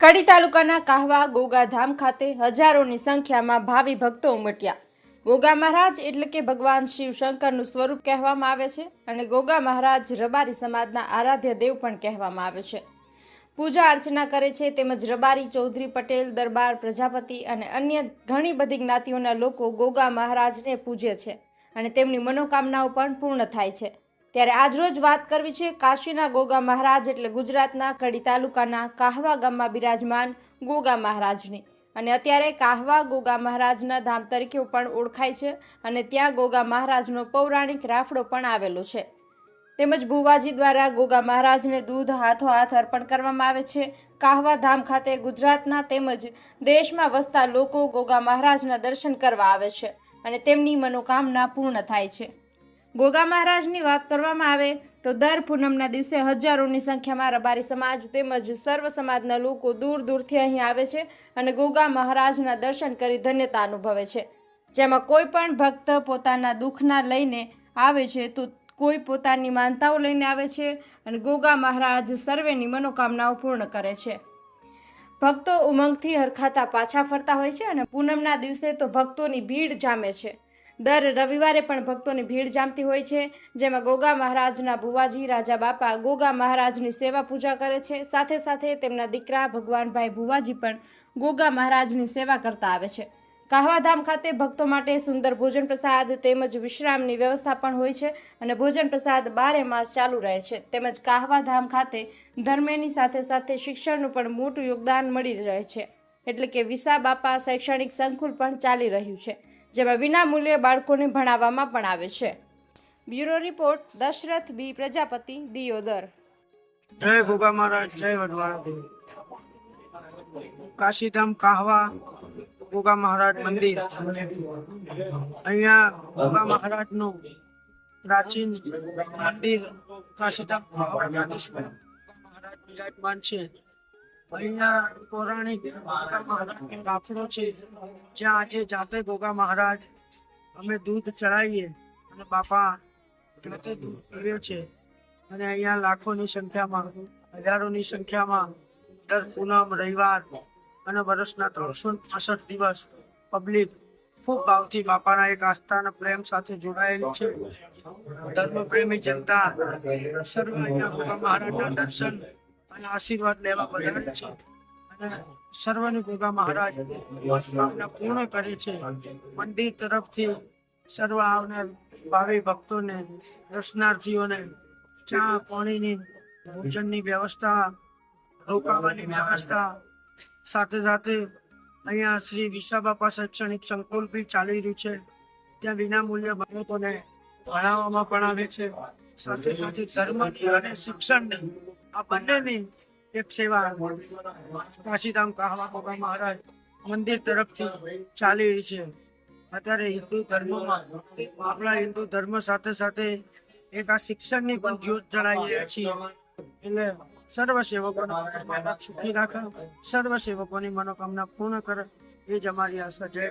કડી તાલુકાના કાહવા ગોગાધામ ખાતે હજારોની સંખ્યામાં ભાવિ ભક્તો ઉમટ્યા. ગોગા મહારાજ એટલે કે ભગવાન શિવ શંકરનું સ્વરૂપ કહેવામાં આવે છે અને ગોગા મહારાજ રબારી સમાજના આરાધ્ય દેવ પણ કહેવામાં આવે છે. પૂજા અર્ચના કરે છે તેમજ રબારી ચૌધરી પટેલ, દરબાર પ્રજાપતિ અને અન્ય ઘણી બધી જ્ઞાતિઓના લોકો ગોગા મહારાજને પૂજે છે અને તેમની મનોકામનાઓ પણ પૂર્ણ થાય છે. ત્યારે આજરોજ વાત કરવી છે કાશીના ગોગા મહારાજ એટલે ગુજરાતના કડી તાલુકાના કાહવા ગામમાં બિરાજમાન ગોગા મહારાજની. અને અત્યારે કાહવા ગોગા મહારાજના ધામ તરીકે પણ ઓળખાય છે અને ત્યાં ગોગા મહારાજનો પૌરાણિક રાફડો પણ આવેલો છે. તેમજ ભુવાજી દ્વારા ગોગા મહારાજને દૂધ, હાથો હાથ અર્પણ કરવામાં આવે છે. કાહવા ધામ ખાતે ગુજરાતના તેમજ દેશમાં વસતા લોકો ગોગા મહારાજના દર્શન કરવા આવે છે અને તેમની મનોકામના પૂર્ણ થાય છે. ગોગા મહારાજની વાત કરવામાં આવે તો દર પૂનમના દિવસે હજારોની સંખ્યામાં રબારી સમાજ તેમજ સર્વ સમાજના લોકો દૂર દૂરથી અહીં આવે છે અને ગોગા મહારાજના દર્શન કરી ધન્યતા અનુભવે છે. જેમાં કોઈ પણ ભક્ત પોતાના દુઃખના લઈને આવે છે તો કોઈ પોતાની માનતાઓ લઈને આવે છે અને ગોગા મહારાજ સર્વેની મનોકામનાઓ પૂર્ણ કરે છે. ભક્તો ઉમંગથી હરખાતા પાછા ફરતા હોય છે અને પૂનમના દિવસે તો ભક્તોની ભીડ જામે છે. દર રવિવારે પણ ભક્તોની ભીડ જામતી હોય છે, જેમાં ગોગા મહારાજના ભુવાજી, રાજા બાપા, ગોગા મહારાજની સેવા પૂજા કરે છે. સાથે સાથે તેમના દીકરા ભગવાનભાઈ ભુવાજી પણ ગોગા મહારાજની સેવા કરતા આવે છે. કાહવાધામ ખાતે ભક્તો માટે સુંદર ભોજન પ્રસાદ તેમજ વિશ્રામની વ્યવસ્થા પણ હોય છે અને ભોજન પ્રસાદ બારે માસ ચાલુ રહે છે. તેમજ કાહવાધામ ખાતે ધર્મેની સાથે સાથે શિક્ષણનું પણ મોટું યોગદાન મળી રહે છે. એટલે કે વિસા બાપા શૈક્ષણિક સંકુલ પણ ચાલી રહ્યું છે. જેમાં વિનામૂલ્યે બાળકોને ભણાવવામાં પણ આવે છે. Bureau report, Dasharath B Prajapati, Deodar. જય ગોગા મહારાજ, જય વડવાળા. કાશીધામ કાહવા ગોગા મહારાજ મંદિર. અહીંયા ગોગા મહારાજનું પ્રાચીન મંદિર કાશીધામ કાહવા મહારાજ બિરાજમાન છે. પૂનમ, રવિવાર અને વર્ષના ત્રણસો પાસઠ દિવસ પબ્લિક ખૂબ ભાવથી બાપાના એક આસ્થા અને પ્રેમ સાથે જોડાયેલી છે. ધર્મ પ્રેમી જનતા સર્વ અહીંયા મહારાજના દર્શન અને આશીર્વાદ લેવા પધારે છે. અને સર્વની ગોગા મહારાજ પૂર્ણ કરે છે. મંદિર તરફથી સર્વ આવનાર ભાવિ ભક્તોને, દર્શનાર્થીઓને ચા પાણીની ભોજનની વ્યવસ્થા, રોકાવાની વ્યવસ્થા, સાથે સાથે અહીંયા શ્રી વિશાબાપા શૈક્ષણિક સંકુલ બી ચાલી રહ્યું છે. ત્યાં વિનામૂલ્ય બાળકોને ભણાવવામાં પણ આવે છે. સાથે સાથે ધર્મની અને શિક્ષણની આ બંનેની આપણા હિન્દુ ધર્મ સાથે સાથે એક આ શિક્ષણની પણ સર્વ સેવકોને સુખી સર્વ સેવકોની મનોકામના પૂર્ણ કરે. એ જ અમારી આશા જય